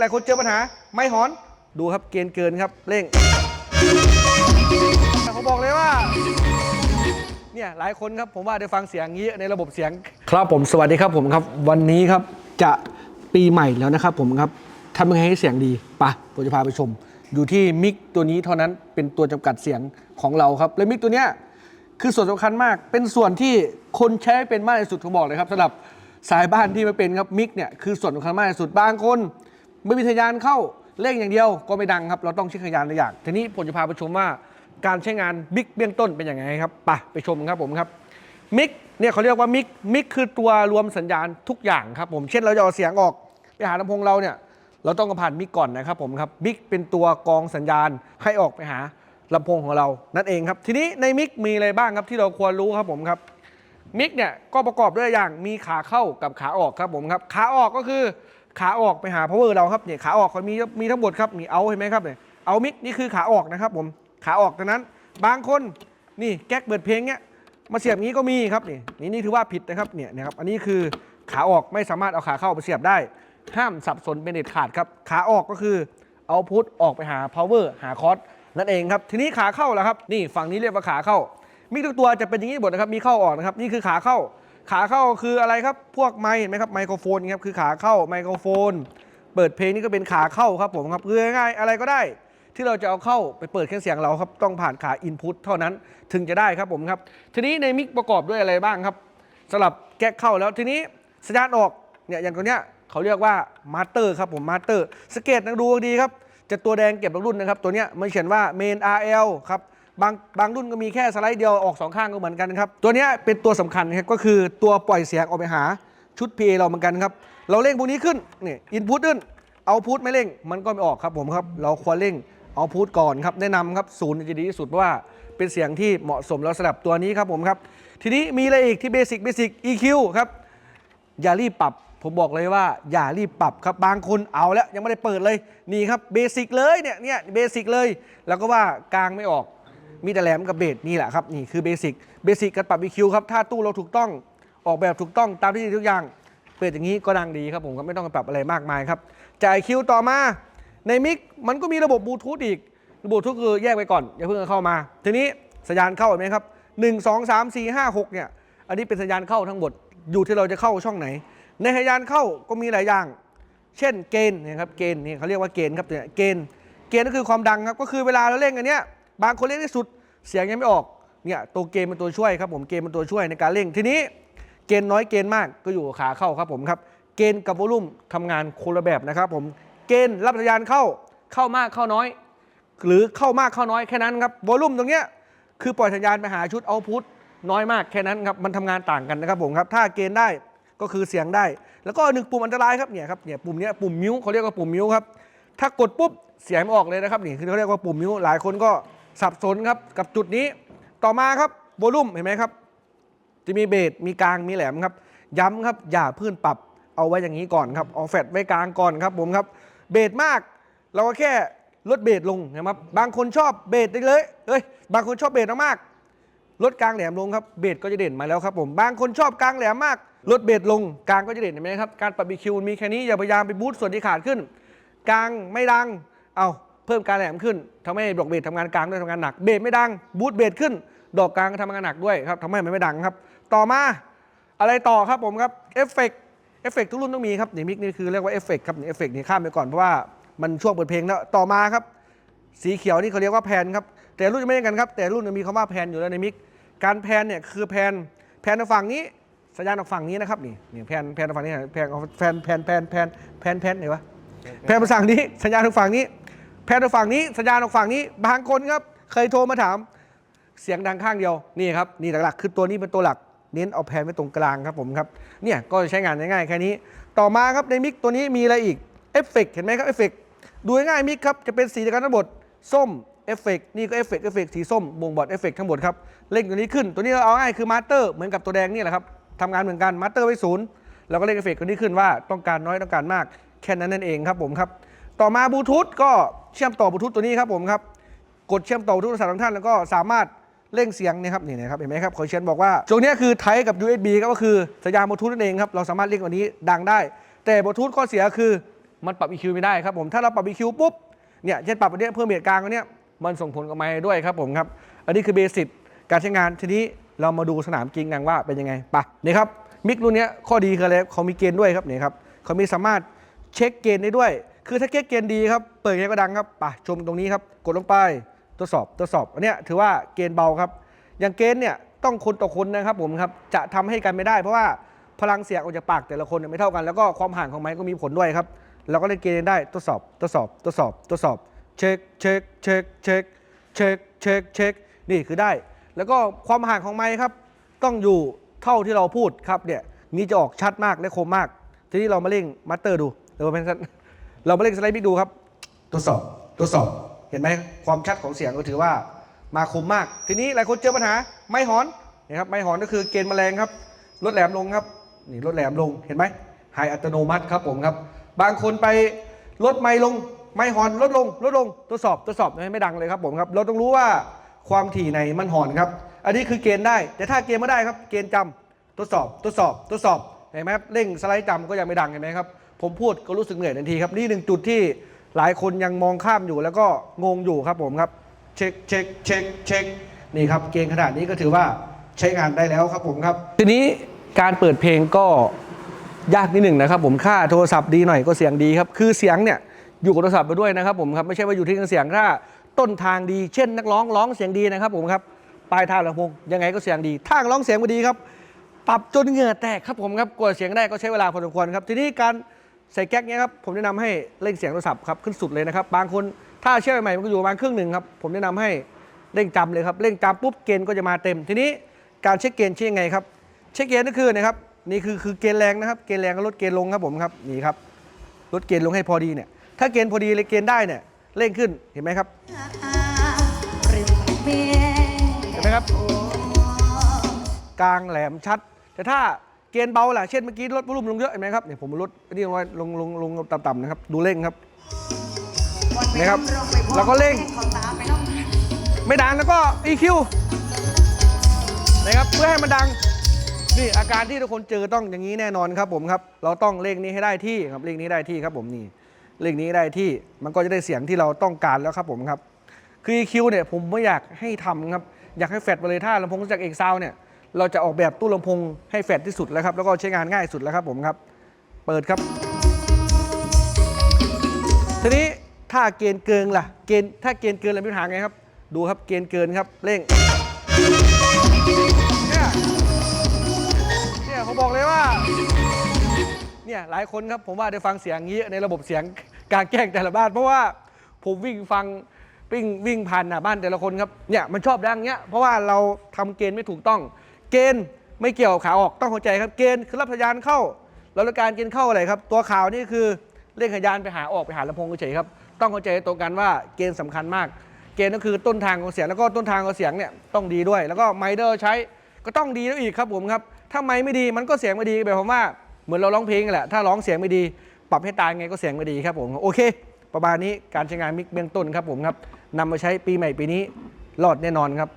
หลายคนเจอปัญหาไม่หอน ดูครับเกณฑ์เกินครับเร่งแต่ผมบอกเลยว่าเนี่ยหลายคนครับผมว่าได้ฟังเสียงนี้ในระบบเสียง ครับผมสวัสดีครับผมครับ วันนี้ครับจะปีใหม่แล้วนะครับผมครับทำยังไงให้เสียงดีไปะผมจะพาไปชม อยู่ที่มิกตัวนี้เท่านั้นเป็นตัวจำกัดเสียงของเราครับ และมิกตัวเนี้ยคือส่วนสำคัญมาก เป็นส่วนที่คนใช้เป็นมากที่สุดผมบอกเลยครับสำหรับสายบ้านที่ไม่เป็นครับมิกเนี่ยคือส่วนสำคัญมากที่สุดบางคน ไม่มีทะยานเข้าเร่งอย่างเดียวก็ไม่ดังครับ เราต้องเช็คทะยานหลายอย่างทีนี้ผมจะพาไปชมว่าการใช้งานมิกเบื้องต้นเป็นยังไงครับไปไปชมครับผมครับมิกเนี่ยเขาเรียกว่ามิกมิกคือตัวรวมสัญญาณทุกอย่างครับผมเช่นเราจะเอาเสียงออกไปหาลำโพงเราเนี่ยเราต้องผ่านมิกก่อนนะครับผมครับมิกเป็นตัวกองสัญญาณให้ออกไปหาลำโพงของเรานั่นเองครับ ทีนี้ในมิกมีอะไรบ้างครับที่เราควรรู้ครับผมครับมิกเนี่ยก็ประกอบด้วยอย่างมีขาเข้ากับขาออกครับผมครับขาออกก็คือ ขาออกไปหา power เราครับเนี่ยขาออกเขามีมีทั้งหมดครับมีเอาเห็นไหมครับเนี่ยเอามิกนี่คือขาออกนะครับผมขาออกดังนั้น บางคนนี่แก๊กเปิดเพลงเนี่ยมาเสียบงี้ก็มีครับนี่นี่นี่ถือว่าผิดนะครับเนี่ยนะครับอันนี้คือขาออกไม่สามารถเอาขาเข้าไปเสียบได้ ห้ามสับสนเป็นเด็ดขาดครับขาออกก็คือเอาพุทออกไปหา power หาคอร์สนั่นเองครับทีนี้ขาเข้าแล้วครับนี่ฝั่งนี้เรียกว่าขาเข้า มีทุกตัวจะเป็นอย่างนี้หมดนะครับมีเข้าออกนะครับนี่คือขาเข้า ขาเข้าคืออะไรครับ พวกไมค์เห็นไหมครับไมโครโฟนครับคือขาเข้าไมโครโฟน เปิดเพลงนี่ก็เป็นขาเข้าครับผมครับคือง่ายๆอะไรก็ได้ ที่เราจะเอาเข้าไปเปิดเครื่องเสียงเราครับต้องผ่านขาอินพุตเท่านั้นถึงจะได้ครับผมครับ ทีนี้ในมิกประกอบด้วยอะไรบ้างครับสำหรับแก๊กเข้าแล้วทีนี้สัญญาณออกเนี่ยอย่างตัวเนี้ยเขาเรียกว่ามาสเตอร์ครับผมมาสเตอร์สเกตนะดูดีครับจะตัวแดงเก็บรุ่นนะครับ ตัวเนี้ยมันเขียนว่า main RL ครับ บางบางรุ่นก็มีแค่สไลด์เดียวออกสองข้างก็เหมือนกันครับตัวนี้เป็นตัวสำคัญครับก็คือตัวปล่อยเสียงออกไปหาชุด PA เราเหมือนกันครับเราเร่งพวกนี้ขึ้นนี่อินพุตขึ้นเอาพุตไม่เร่ง มันก็ไม่ออกครับผมครับเราควรเร่งเอาพุตก่อนครับแนะนำครับศูนย์จะดีที่สุดเพราะว่าเป็นเสียงที่เหมาะสมแล้วสำหรับตัวนี้ครับผมครับทีนี้มีอะไรอีกที่เบสิกเบสิก EQ ครับอย่ารีบปรับผมบอกเลยว่าอย่ารีบปรับครับบางคนเอาแล้วยังไม่ได้เปิดเลยนี่ครับเบสิกเลยเนี่ยเนี่ยเบสิกเลย แล้วก็ว่ากลางไม่ออก มีแต่แหลมกับเบสนี่แหละครับนี่คือเบสิกเบสิกการปรับ EQ ครับถ้าตู้เราถูกต้องออกแบบถูกต้องตามที่ทุกอย่างเปิดอย่างนี้ก็ดังดีครับผมก็ไม่ต้องไปปรับอะไรมากมายครับจ่ายคิวต่อมาในมิกมันก็มีระบบบลูทูธอีกระบบบลูทูธคือแยกไปก่อนอย่าเพิ่งเอาเข้ามา ทีนี้สัญญาณเข้าเห็นไหมครับ1 2 3 4 5 6เนี่ยอันนี้เป็นสัญญาณเข้าทั้งหมดอยู่ที่เราจะเข้าช่องไหน ในสัญญาณเข้าก็มีหลายอย่าง เช่นเกณฑ์นี่ยครับเกณฑ์นี่เขาเรียกว่าเกณฑ์ครับเนี่ยเกณฑ์เกณฑ์ก็คือความดังครับก็คือเวลาเราเล่นอันเนี้ย บางคนเล่นที่สุด เสียงยังไม่ออกเนี่ยตัวเกณฑ์เป็นตัวช่วยครับผมเกณฑ์เป็นตัวช่วยในการเล่นทีนี้เกณฑ์น้อยเกณฑ์มากก็อยู่ขาเข้าครับผมครับเกณฑ์กับวอลลุ่มทำงานคนละแบบนะครับผมเกณฑ์รับสัญญาณเข้าเข้ามากเข้าน้อย หรือเข้ามากเข้าน้อยแค่นั้นครับวอลลุ่มตรงเนี้ยคือปล่อยสัญญาณไปหาชุดเอาพุตน้อยมากแค่นั้นครับมันทำงานต่างกันนะครับผมครับถ้าเกณฑ์ได้ก็คือเสียงได้ แล้วก็หนึ่งปุ่มอันตรายครับเนี่ยครับเนี่ยปุ่มเนี้ยปุ่มมิวเขาเรียกว่าปุ่มมิวครับถ้ากดปุ๊บเสียงไม่ออกเลยนะครับนี่คือเขาเรียกว่าปุ่มมิวหลายคนก็ สับสนครับกับจุดนี้ต่อมาครับโวลุ่มเห็นไหมครับ จะมีเบสมีกลางมีแหลมครับ ย้ำครับอย่าเพื่อนปรับเอาไว้อย่างนี้ก่อนครับเอาแฟดไว้กลางก่อนครับผมครับเบสมากเราก็แค่ลดเบสลงนะครับบางคนชอบเบสเลยเอ้ยบางคนชอบเบสมากลดกลางแหลมลงครับเบสก็จะเด่นมาแล้วครับผมบางคนชอบกลางแหลมมากลดเบสลงกลางก็จะเด่นเห็นไหมครับการปรับ BQ มีแค่นี้อย่าพยายามไปบูสต์ส่วนที่ขาดขึ้น กลางไม่ดังเอา เพิ่มการแหลมขึ้นทำให้ดอกเบสทำงานกลางด้วยทำงานหนักเบสไม่ดังบูสต์เบสขึ้น ดอกกลางก็ทำงานหนักด้วยครับทำให้มันไม่ดังครับ ต่อมาอะไรต่อครับผมครับเอฟเฟกต์เอฟเฟกต์ทุกรุ่นต้องมีครับนี่มิกนี่คือเรียกว่าเอฟเฟกต์ครับนี่เอฟเฟกต์นี่ข้ามไปก่อนเพราะว่ามันช่วงเปิดเพลงแล้วต่อมาครับ สีเขียวนี่เขาเรียกว่าแพนครับแต่รุ่นไม่เหมือนกันครับแต่รุ่นมีคำว่าแพนอยู่แล้วในมิกการแพนเนี่ยคือแพนแพนทางฝั่งนี้สัญญาณทางฝั่งนี้นะครับนี่นี่แพนแพนทางฝั่งนี้แพนแพนแพนแพนแพนแพนแพนไหนวะแพนทางฝั่งนี้สัญญาณทางฝั่งนี้ แพทางฝั่งนี้สัญญาณทางฝั่งนี้ บางคนครับ เคยโทรมาถาม เสียงดังข้างเดียวนี่ครับนี่หลักๆ คือตัวนี้เป็นตัวหลัก เน้นเอาแพนไว้ตรงกลางครับผมครับเนี่ยก็ใช้งานง่ายๆแค่นี้ ต่อมาครับในมิกตัวนี้มีอะไรอีกเอฟเฟกต์เห็นไหมครับเอฟเฟกต์ดูง่ายมิกครับจะเป็นสีจากกันทั้งหมดส้มเอฟเฟกต์นี่ก็เอฟเฟกต์เอฟเฟกต์สีส้มบ่งบอกเอฟเฟกต์ทั้งหมดครับเล่นตัวนี้ขึ้น ตัวนี้เราเอาง่ายคือมาสเตอร์เหมือนกับตัวแดงนี่แหละครับทำงานเหมือนกันมาสเตอร์ไว้ศูนย์เราก็เล่นเอฟเฟกต์ตัวนี้ขึ้นว่าต้องการน้อยต้องการมากแค่นั้นนั่นเองครับผมครับ ต่อมาบลูทูธก็เชื่อมต่อบลูทูธตัวนี้ครับผมครับ กดเชื่อมต่อบลูทูธโทรศัพท์ของท่านแล้วก็สามารถเร่งเสียงนะครับนี่นะครับเห็นไหมครับขาเชียนบอกว่าตรงนี้คือไทกับ USB ก็คือสัญญาณบลูทูธนั่นเองครับเราสามารถเร่งกว่านี้ดังได้ แต่บลูทูธข้อเสียคือมันปรับ EQ ไม่ได้ครับผมถ้าเราปรับ EQ ปุ๊บเนี่ยเช่นปรับอันเนี้ยเพิ่มเบียดกลางอันเนี้ยมันส่งผลกับไมค์ด้วยครับผมครับอันนี้คือเบสิกการใช้งานทีนี้เรามาดูสนามจริงกันว่าเป็นยังไงไปะนี่ครับมิกรุ่นเนี้ยข้อดีคืออะไรเขามีเกณฑ์ด้วยครับนี่ครับเขามีสามารถเช็คเกณฑ์ได้ด้วย คือถ้าเช็คเกณฑ์ดีครับ เปิดยังไงก็ดังครับไปะชมตรงนี้ครับ กดลงไปทดสอบทดสอบ อันเนี้ยถือว่าเกณฑ์เบาครับ อย่างเกณฑ์เนี่ยต้องคนต่อคนนะครับผมครับ จะทำให้กันไม่ได้ เพราะว่าพลังเสียงออกจากปากแต่ละคนไม่เท่ากัน แล้วก็ความห่างของไม้ก็มีผลด้วยครับ เราก็เล่นเกณฑ์ได้ทดสอบทดสอบทดสอบทดสอบ เช็คเช็คเช็คเช็คเช็คเช็คเช็คนี่คือได้ แล้วก็ความห่างของไม้ครับ ต้องอยู่เท่าที่เราพูดครับเนี่ยนี่จะออกชัดมากและคมมาก ทีนี้เรามาเล่งมาสเตอร์ดูเออเป็นสั้น เรามาเล่งสไลด์บิ๊กดูครับทดสอบทดสอบเห็นไหมความชัดของเสียงก็ถือว่ามาคมมาก ทีนี้หลายคนเจอปัญหาไม่หอนนะครับไม่หอนก็คือเกณฑ์แมลงครับลดแหลมลงครับนี่ลดแหลมลงเห็นไหมหายอัตโนมัติครับผมครับ บางคนไปลดไม่ลง ไม่หอนลดลงลดลงทดสอบทดสอบไม่ดังเลยครับผมครับเราต้องรู้ว่าความถี่ในมันหอนครับ อันนี้คือเกณฑ์ได้ แต่ถ้าเกณฑ์ไม่ได้ครับ เกณฑ์จำทดสอบทดสอบทดสอบเห็นไหมครับเร่งสไลด์จำก็ยังไม่ดังเห็นไหมครับ ผมพูดก็รู้สึกเหนื่อยทันทีครับ นี่หนึ่งจุดที่หลายคนยังมองข้ามอยู่แล้วก็งงอยู่ครับผมครับ เช็คเช็คเช็คเช็คนี่ครับเกณฑ์ขนาดนี้ก็ถือว่าใช้งานได้แล้วครับผมครับ ทีนี้การเปิดเพลงก็ยากนิดหนึ่งนะครับผมค่าโทรศัพท์ดีหน่อยก็เสียงดีครับ คือเสียงเนี่ยอยู่กับโทรศัพท์ไปด้วยนะครับผมครับไม่ใช่ว่าอยู่ที่เครื่องเสียงถ้าต้นทางดีเช่นนักร้องร้องเสียงดีนะครับผมครับปลายทางลำโพงยังไงก็เสียงดีทางร้องเสียงไม่ดีครับ ปรับจนเหงื่อแตกครับผมครับกว่าเสียงได้ก็ใช้เวลาพอสมควรครับทีนี้การ ใส่แก๊กเนี้ยครับผมแนะนำให้เร่งเสียงโทรศัพท์ครับขึ้นสุดเลยนะครับ บางคนถ้าเชื่อใหม่มันก็อยู่ประมาณครึ่งหนึ่งครับผมแนะนำให้เร่งจำเลยครับเร่งจำปุ๊บเกณฑ์ก็จะมาเต็ม ทีนี้การเช็คเกณฑ์เช็คยังไงครับเช็คเกณฑ์ก็คือนะครับนี่คือคือเกณฑ์แรงนะครับเกณฑ์แรงก็ลดเกณฑ์ลงครับผมครับนี่ครับลดเกณฑ์ลงให้พอดีเนี่ยถ้าเกณฑ์พอดีเลยเกณฑ์ได้เนี่ยเร่งขึ้นเห็นไหมครับเห็นไหมครับกลางแหลมชัด แต่ถ้า เกณฑ์เบาล่ะ เช่นเมื่อกี้ลดวอลุ่มลงเยอะเห็นไหมครับเนี่ยผมลดอันนี่ลงไว้ลงลงลงต่ำๆนะครับ ดูเร่งครับนะครับแล้วก็เร่ง ไม่ดังแล้วก็ EQ นะครับเพื่อให้มันดังนี่อาการที่ทุกคนเจอต้องอย่างนี้แน่นอนครับผมครับ เราต้องเร่งนี้ให้ได้ที่ครับเร่งนี้ได้ที่ครับผมนี่เร่งนี้ได้ที่มันก็จะได้เสียงที่เราต้องการแล้วครับผมครับคือ EQ เนี่ยผมไม่อยากให้ทำครับอยากให้แฟดไปเลยถ้าลำโพงจากเอกซาวเนี่ย เราจะออกแบบตู้ลำโพงให้แฟดที่สุดแล้วครับ แล้วก็ใช้งานง่ายสุดแล้วครับผมครับ เปิดครับ ทีนี้ถ้าเกณฑ์เกินล่ะ เกณฑ์ถ้าเกณฑ์เกินเรามีปัญหาไงครับ ดูครับเกณฑ์เกินครับ เร่ง เนี่ยเนี่ยผมบอกเลยว่า เนี่ยหลายคนครับผมว่าได้ฟังเสียงอย่างนี้ในระบบเสียงการแกล้งแต่ละบ้านเพราะว่าผมวิ่งฟังวิ่งวิ่งผ่านหน้าบ้านแต่ละคนครับเนี่ยมันชอบดังเงี้ยเพราะว่าเราทำเกณฑ์ไม่ถูกต้อง เกณฑ์ไม่เกี่ยวขาออกต้องเข้าใจครับเกณฑ์คือรับสัญญาณเข้าเราต้องการเกณฑ์เข้าอะไรครับ ตัวข่าวนี่คือเร่งสัญญาณไปหาออกไปหาลำโพงเฉยครับ ต้องเข้าใจตรงกันว่าเกณฑ์สำคัญมาก เกณฑ์ก็คือต้นทางของเสียงแล้วก็ต้นทางของเสียงเนี่ยต้องดีด้วย แล้วก็ไมเดอร์ใช้ก็ต้องดีด้วอีกครับผมครับ ถ้าไมไม่ดีมันก็เสียงไม่ดีแบบผมว่าเหมือนเราร้องเพลงแหละ ถ้าร้องเสียงไม่ดี ปรับให้ตายไงก็เสียงไม่ดีครับผมโอเค ประมาณนี้การใช้งานมิกเบื้องต้นครับผมครับนำมาใช้ปีใหม่ปีนี้รอดแน่นอนครับ